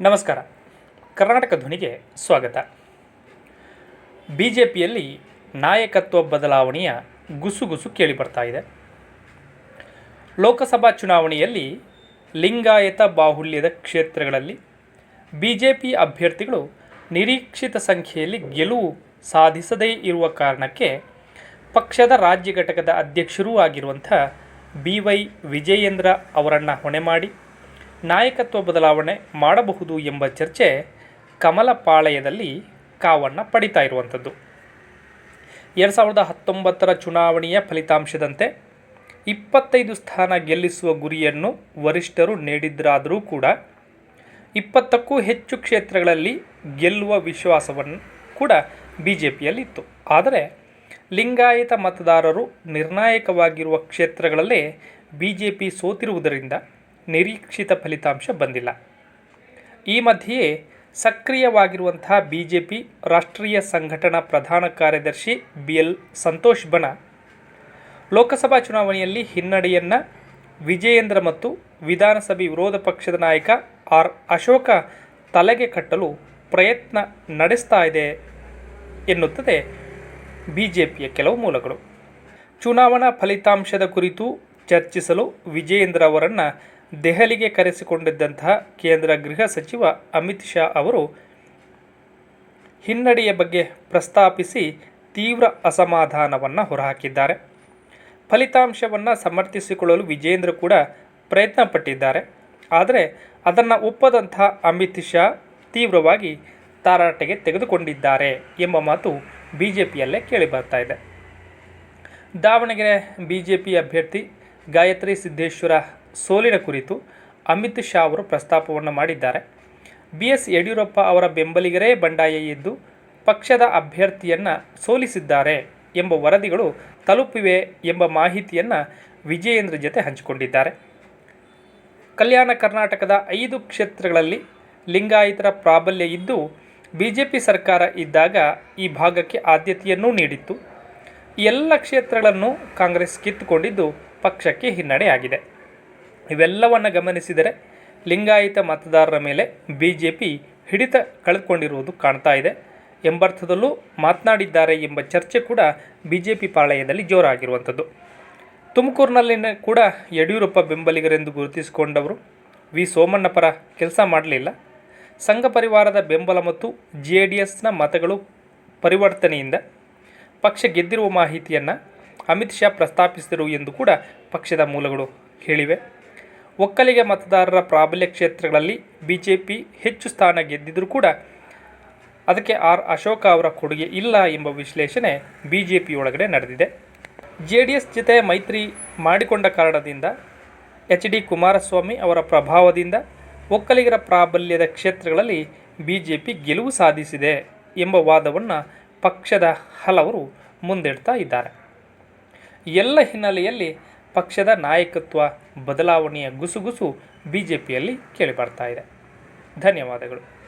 ನಮಸ್ಕಾರ. ಕರ್ನಾಟಕ ಧ್ವನಿಗೆ ಸ್ವಾಗತ. ಬಿ ಜೆ ಪಿಯಲ್ಲಿ ನಾಯಕತ್ವ ಬದಲಾವಣೆಯ ಗುಸುಗುಸು ಕೇಳಿಬರ್ತಾ ಇದೆ. ಲೋಕಸಭಾ ಚುನಾವಣೆಯಲ್ಲಿ ಲಿಂಗಾಯತ ಬಾಹುಲ್ಯದ ಕ್ಷೇತ್ರಗಳಲ್ಲಿ ಬಿ ಜೆ ಪಿ ಅಭ್ಯರ್ಥಿಗಳು ನಿರೀಕ್ಷಿತ ಸಂಖ್ಯೆಯಲ್ಲಿ ಗೆಲುವು ಸಾಧಿಸದೇ ಇರುವ ಕಾರಣಕ್ಕೆ ಪಕ್ಷದ ರಾಜ್ಯ ಘಟಕದ ಅಧ್ಯಕ್ಷರೂ ಆಗಿರುವಂಥ ಬಿ ವೈ ವಿಜಯೇಂದ್ರ ಅವರನ್ನು ಹೊಣೆ ಮಾಡಿ ನಾಯಕತ್ವ ಬದಲಾವಣೆ ಮಾಡಬಹುದು ಎಂಬ ಚರ್ಚೆ ಕಮಲ ಪಾಳೆಯದಲ್ಲಿ ಕಾವನ್ನು ಪಡಿತಾ ಇರುವಂಥದ್ದು. ಎರಡು ಸಾವಿರದ ಹತ್ತೊಂಬತ್ತರ ಚುನಾವಣೆಯ ಫಲಿತಾಂಶದಂತೆ ಇಪ್ಪತ್ತೈದು ಸ್ಥಾನ ಗೆಲ್ಲಿಸುವ ಗುರಿಯನ್ನು ವರಿಷ್ಠರು ನೀಡಿದ್ರಾದರೂ ಕೂಡ ಇಪ್ಪತ್ತಕ್ಕೂ ಹೆಚ್ಚು ಕ್ಷೇತ್ರಗಳಲ್ಲಿ ಗೆಲ್ಲುವ ವಿಶ್ವಾಸವನ್ನು ಕೂಡ ಬಿ ಜೆ ಪಿಯಲ್ಲಿತ್ತು ಆದರೆ ಲಿಂಗಾಯತ ಮತದಾರರು ನಿರ್ಣಾಯಕವಾಗಿರುವ ಕ್ಷೇತ್ರಗಳಲ್ಲೇ ಬಿ ಜೆ ಪಿ ಸೋತಿರುವುದರಿಂದ ನಿರೀಕ್ಷಿತ ಫಲಿತಾಂಶ ಬಂದಿಲ್ಲ. ಈ ಮಧ್ಯೆಯೇ ಸಕ್ರಿಯವಾಗಿರುವಂತಹ ಬಿ ಜೆ ಪಿ ರಾಷ್ಟ್ರೀಯ ಸಂಘಟನಾ ಪ್ರಧಾನ ಕಾರ್ಯದರ್ಶಿ ಬಿ ಎಲ್ ಸಂತೋಷ್ ಬಣ ಲೋಕಸಭಾ ಚುನಾವಣೆಯಲ್ಲಿ ಹಿನ್ನಡೆಯನ್ನು ವಿಜಯೇಂದ್ರ ಮತ್ತು ವಿಧಾನಸಭೆ ವಿರೋಧ ಪಕ್ಷದ ನಾಯಕ ಆರ್ ಅಶೋಕ ತಲೆಗೆ ಕಟ್ಟಲು ಪ್ರಯತ್ನ ನಡೆಸ್ತಾ ಇದೆ ಎನ್ನುತ್ತದೆ ಬಿ ಜೆ ಪಿಯ ಕೆಲವು ಮೂಲಗಳು. ಚುನಾವಣಾ ಫಲಿತಾಂಶದ ಕುರಿತು ಚರ್ಚಿಸಲು ವಿಜಯೇಂದ್ರ ಅವರನ್ನು ದೆಹಲಿಗೆ ಕರೆಸಿಕೊಂಡಿದ್ದಂತಹ ಕೇಂದ್ರ ಗೃಹ ಸಚಿವ ಅಮಿತ್ ಶಾ ಅವರು ಹಿನ್ನಡೆಯ ಬಗ್ಗೆ ಪ್ರಸ್ತಾಪಿಸಿ ತೀವ್ರ ಅಸಮಾಧಾನವನ್ನು ಹೊರಹಾಕಿದ್ದಾರೆ. ಫಲಿತಾಂಶವನ್ನು ಸಮರ್ಥಿಸಿಕೊಳ್ಳಲು ವಿಜೇಂದ್ರ ಕೂಡ ಪ್ರಯತ್ನ ಪಟ್ಟಿದ್ದಾರೆ ಆದರೆ ಅದನ್ನು ಒಪ್ಪದಂತಹ ಅಮಿತ್ ಶಾ ತೀವ್ರವಾಗಿ ತಾರಾಟೆಗೆ ತೆಗೆದುಕೊಂಡಿದ್ದಾರೆ ಎಂಬ ಮಾತು ಬಿ ಜೆ ಪಿಯಲ್ಲೇ ಕೇಳಿಬರ್ತಾ ಇದೆ. ದಾವಣಗೆರೆ ಬಿ ಜೆ ಪಿ ಅಭ್ಯರ್ಥಿ ಗಾಯತ್ರಿ ಸಿದ್ದೇಶ್ವರ ಸೋಲಿನ ಕುರಿತು ಅಮಿತ್ ಶಾ ಅವರು ಪ್ರಸ್ತಾಪವನ್ನು ಮಾಡಿದ್ದಾರೆ. ಬಿ ಎಸ್ ಯಡಿಯೂರಪ್ಪ ಅವರ ಬೆಂಬಲಿಗರೇ ಬಂಡಾಯ ಎದ್ದು ಪಕ್ಷದ ಅಭ್ಯರ್ಥಿಯನ್ನು ಸೋಲಿಸಿದ್ದಾರೆ ಎಂಬ ವರದಿಗಳು ತಲುಪಿವೆ ಎಂಬ ಮಾಹಿತಿಯನ್ನು ವಿಜಯೇಂದ್ರ ಜೊತೆ ಹಂಚಿಕೊಂಡಿದ್ದಾರೆ. ಕಲ್ಯಾಣ ಕರ್ನಾಟಕದ ಐದು ಕ್ಷೇತ್ರಗಳಲ್ಲಿ ಲಿಂಗಾಯತರ ಪ್ರಾಬಲ್ಯ ಇದ್ದು ಬಿ ಜೆ ಪಿ ಸರ್ಕಾರ ಇದ್ದಾಗ ಈ ಭಾಗಕ್ಕೆ ಆದ್ಯತೆಯನ್ನೂ ನೀಡಿತ್ತು. ಎಲ್ಲ ಕ್ಷೇತ್ರಗಳನ್ನು ಕಾಂಗ್ರೆಸ್ ಕಿತ್ತುಕೊಂಡಿದ್ದು ಪಕ್ಷಕ್ಕೆ ಹಿನ್ನಡೆಯಾಗಿದೆ. ಇವೆಲ್ಲವನ್ನು ಗಮನಿಸಿದರೆ ಲಿಂಗಾಯತ ಮತದಾರರ ಮೇಲೆ ಬಿ ಜೆ ಪಿ ಹಿಡಿತ ಕಳೆದುಕೊಂಡಿರುವುದು ಕಾಣ್ತಾ ಇದೆ ಎಂಬರ್ಥದಲ್ಲೂ ಮಾತನಾಡಿದ್ದಾರೆ ಎಂಬ ಚರ್ಚೆ ಕೂಡ ಬಿ ಜೆ ಪಿ ಪಾಳಯದಲ್ಲಿ ಜೋರಾಗಿರುವಂಥದ್ದು. ತುಮಕೂರಿನಲ್ಲಿನ ಕೂಡ ಯಡಿಯೂರಪ್ಪ ಬೆಂಬಲಿಗರೆಂದು ಗುರುತಿಸಿಕೊಂಡವರು ವಿ. ಸೋಮಣ್ಣ ಪರ ಕೆಲಸ ಮಾಡಲಿಲ್ಲ. ಸಂಘ ಪರಿವಾರದ ಬೆಂಬಲ ಮತ್ತು ಜೆ ಡಿ ಎಸ್ನ ಮತಗಳು ಪರಿವರ್ತನೆಯಿಂದ ಪಕ್ಷ ಗೆದ್ದಿರುವ ಮಾಹಿತಿಯನ್ನು ಅಮಿತ್ ಶಾ ಪ್ರಸ್ತಾಪಿಸಿದರು ಎಂದು ಕೂಡ ಪಕ್ಷದ ಮೂಲಗಳು ಹೇಳಿವೆ. ಒಕ್ಕಲಿಗ ಮತದಾರರ ಪ್ರಾಬಲ್ಯ ಕ್ಷೇತ್ರಗಳಲ್ಲಿ ಬಿ ಜೆ ಪಿ ಹೆಚ್ಚು ಸ್ಥಾನ ಗೆದ್ದಿದ್ದರೂ ಕೂಡ ಅದಕ್ಕೆ ಆರ್ ಅಶೋಕ ಅವರ ಕೊಡುಗೆ ಇಲ್ಲ ಎಂಬ ವಿಶ್ಲೇಷಣೆ ಬಿ ಜೆ ಪಿಯೊಳಗಡೆ ನಡೆದಿದೆ. ಜೆ ಡಿ ಎಸ್ ಜೊತೆ ಮೈತ್ರಿ ಮಾಡಿಕೊಂಡ ಕಾರಣದಿಂದ ಎಚ್ ಡಿ ಕುಮಾರಸ್ವಾಮಿ ಅವರ ಪ್ರಭಾವದಿಂದ ಒಕ್ಕಲಿಗರ ಪ್ರಾಬಲ್ಯದ ಕ್ಷೇತ್ರಗಳಲ್ಲಿ ಬಿ ಜೆ ಪಿ ಗೆಲುವು ಸಾಧಿಸಿದೆ ಎಂಬ ವಾದವನ್ನು ಪಕ್ಷದ ಹಲವರು ಮುಂದಿಡ್ತಾ ಇದ್ದಾರೆ. ಎಲ್ಲ ಹಿನ್ನೆಲೆಯಲ್ಲಿ ಪಕ್ಷದ ನಾಯಕತ್ವ ಬದಲಾವಣೆಯ ಗುಸುಗುಸು ಬಿ ಜೆ ಪಿಯಲ್ಲಿ ಕೇಳಿಬರ್ತಾ ಇದೆ. ಧನ್ಯವಾದಗಳು.